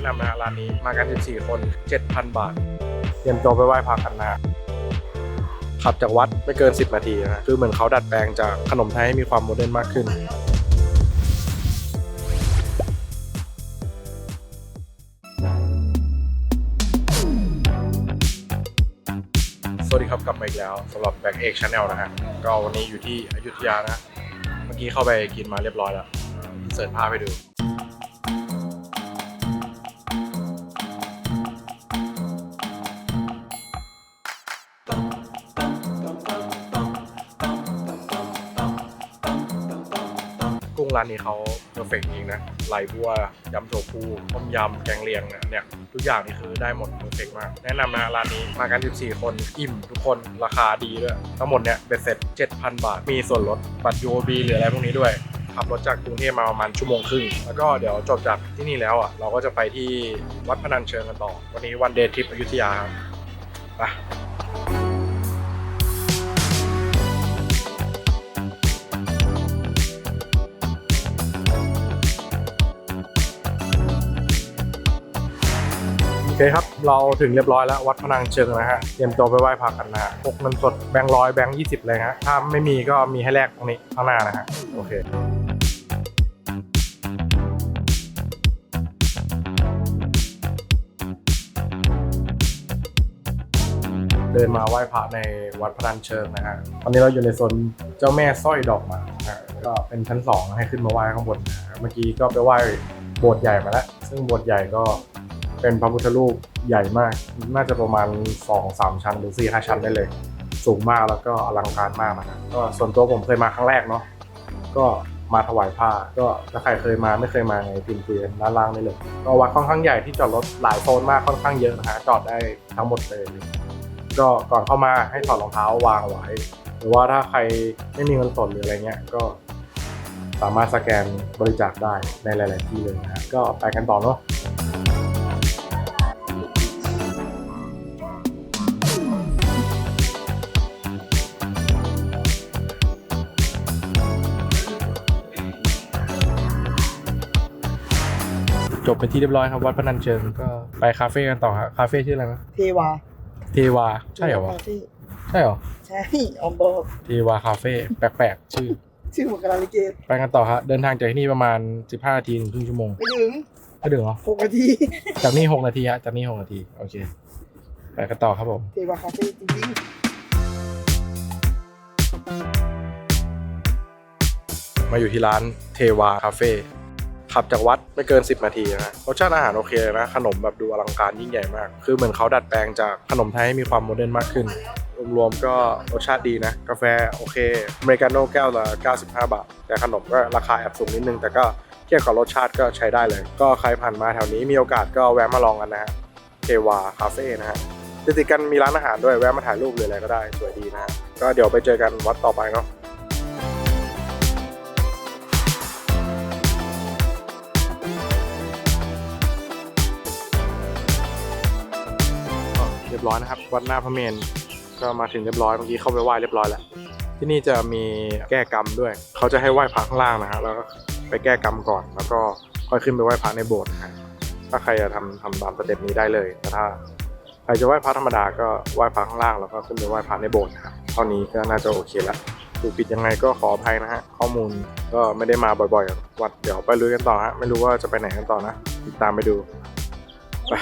นะนำนะฮะร้านนี้มากัน 14 คน 7,000 บาท เตรียมตัวไปไหว้พระกันนะขับจากวัดไม่เกิน 10 นาทีนะคือเหมือนเขาดัดแปลงจากขนมไทยให้มีความโมเดิร์นมากขึ้นสวัสดีครับกลับมาอีกแล้วสำหรับ Back Egg Channel นะฮะก็วันนี้อยู่ที่อยุธยานะ เมื่อกี้เข้าไปกินมาเรียบร้อยแล้วเสิร์ชภาพไปดู ร้านนี้เขาเพอร์เฟกจริงนะไหลบัวยำโถฟูต้มยำแกงเลียงเนี่ยเนี่ยทุกอย่างนี่คือได้หมดเพอร์เฟกมาก แนะนำนะร้านนี้มากัน 14 คนอิ่มทุกคนราคาดีด้วยทั้งหมดเนี่ยเบ็ดเสร็จ 7,000 บาท มีส่วนลดบัตร UOB หรืออะไรพวกนี้ด้วยขับรถจากกรุงเทพมาประมาณชั่วโมงครึ่ง แล้วก็เดี๋ยวจบจากที่นี่แล้วอะ เราก็จะไปที่วัดพนัญเชิงกันต่อ วันนี้วันเดย์ทริปอยุธยาครับไป เคครับ เราถึงเรียบร้อยแล้ววัดพนังเชิงนะฮะ เตรียมตัวไปไหว้พระกันนะฮะพกเงินสดแบงค์ร้อยแบงค์ยี่สิบเลยฮะ ถ้าไม่มีก็มีให้แลกตรงนี้ข้างหน้านะฮะ โอเคเดินมาไหว้พระในวัดพนันเชิงนะฮะ ตอนนี้เราอยู่ในโซนเจ้าแม่สร้อยดอกหมากนะฮะก็เป็นชั้นสองให้ขึ้นมาไหว้ข้างบนนะเมื่อกี้ก็ไปไหว้โบสถ์ใหญ่มาแล้ว ซึ่งโบสถ์ใหญ่ก็ เป็นพระพุทธรูปใหญ่มาก น่าจะประมาณ2อสามชั้นหรือ4ี่ห้าชั้นได้เลย สูงมากแล้วก็อลังการมากนะฮะก็ส่วนตัวผมเคยมาครั้งแรกเนาะก็มาถวายผ้าก็ถ้าใครเคยมาไม่เคยมาในพิมพ์เกวียนด้านล่างได้เลย ก็วัดค่อนข้างใหญ่ที่จอดรถหลายโซนมากค่อนข้างเยอะนะฮะจอดได้ทั้งหมดเลย ก็ก่อนเข้ามาให้ถอดรองเท้าวางไว้ หรือว่าถ้าใครไม่มีเงินสดหรืออะไรเงี้ยก็ สามารถสแกนบริจาคได้ในหลาย ๆ ที่เลยนะฮะก็ไปกันต่อเนาะ จบไปที่เรียบร้อยครับวัดพนัญเชิงก็ไปคาเฟ่กันต่อครับคาเฟ่ชื่ออะไรนะเทวาเทวาใช่เหรอวะคาเฟ่ใช่เหรอใช่ออมบอกเทวาคาเฟ่แปลกๆชื่อ ชื่อเหมือนกับนาฬิเกตไปกันต่อครับเดินทางจากที่นี่ประมาณ 15 นาทีถึงครึ่งชั่วโมงไปถึงก็ถึงเหรอหกนาทีจากนี่6นาทีฮะจากนี่6นาทีโอเคไปกันต่อครับผมเทวาคาเฟ่จริงมาอยู่ที่ร้านเทวาคาเฟ่ ขับจากวัดไม่เกิน 10 นาทีนะรสชาติอาหารโอเคเลยนะ ขนมแบบดูอลังการยิ่งใหญ่มาก คือเหมือนเขาดัดแปลงจากขนมไทยให้มีความโมเดิร์นมากขึ้น รวมๆก็รสชาติดีนะ กาแฟโอเค อเมริกาโน่แก้วละ 95 บาท แต่ขนมก็ราคาแอบสูงนิดนึง แต่ก็เทียบกับรสชาติก็ใช้ได้เลย ก็ใครผ่านมาแถวนี้มีโอกาสก็แวะมาลองกันนะฮะเทวาคาเฟ่นะฮะติดๆกันมีร้านอาหารด้วยแวะมาถ่ายรูปหรืออะไรก็ได้สวยดีนะฮะก็เดี๋ยวไปเจอกันวัดต่อไปเนาะ ยบร้อยนะครับ วัดหน้าพระเมรุก็มาถึงเรียบร้อยเมื่อกี้เข้าไปไหว้เรียบร้อยแล้วที่นี่จะมีแก้กรรมด้วย เขาจะให้ไหว้พระข้างล่างนะฮะแล้วก็ไปแก้กรรมก่อน แล้วก็ค่อยขึ้นไปไหว้พระในโบสถ์นะถ้าใครจะทำทำตามสเต็ปนี้ได้เลยแต่ถ้าใครจะไหว้พระธรรมดาก็ไหว้พระข้างล่างแล้วก็ขึ้นไปไหว้พระในโบสถ์นะครับเท่านี้ก็น่าจะโอเคล้วถูกผิดยังไงก็ขออภัยนะฮะข้อมูลก็ไม่ได้มาบ่อยๆวัดเดี๋ยวไปลุยกันต่อฮะไม่รู้ว่าจะไปไหนกันต่อนะติดตามไปดูไป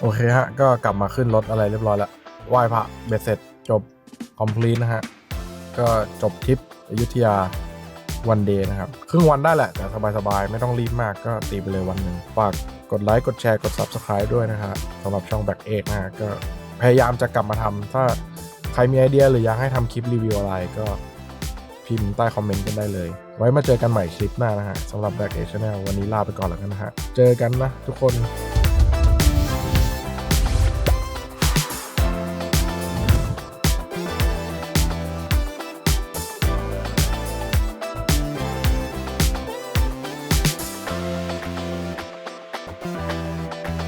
โอเคฮะ ก็กลับมาขึ้นรถอะไรเรียบร้อยแล้วไหว้พระเบ็ดเสร็จจบคอมพลีทนะฮะ ก็จบทริปอยุธยาวันเดย์นะครับครึ่งวันได้แหละ แต่สบายๆ ไม่ต้องรีบมากก็ตีไปเลยวันหนึ่งฝากกดไลค์ กดแชร์ กด Subscribe ด้วยนะฮะสำหรับช่อง Back เอกนะฮะก็พยายามจะกลับมาทำถ้าใครมีไอเดียหรืออยากให้ทำคลิปรีวิวอะไรก็พิมพ์ใต้คอมเมนต์กันได้เลย ไว้มาเจอกันใหม่คลิปหน้านะฮะสำหรับ Back เอก Channel วันนี้ลาไปก่อนแล้วกันนะฮะ เจอกันนะทุกคน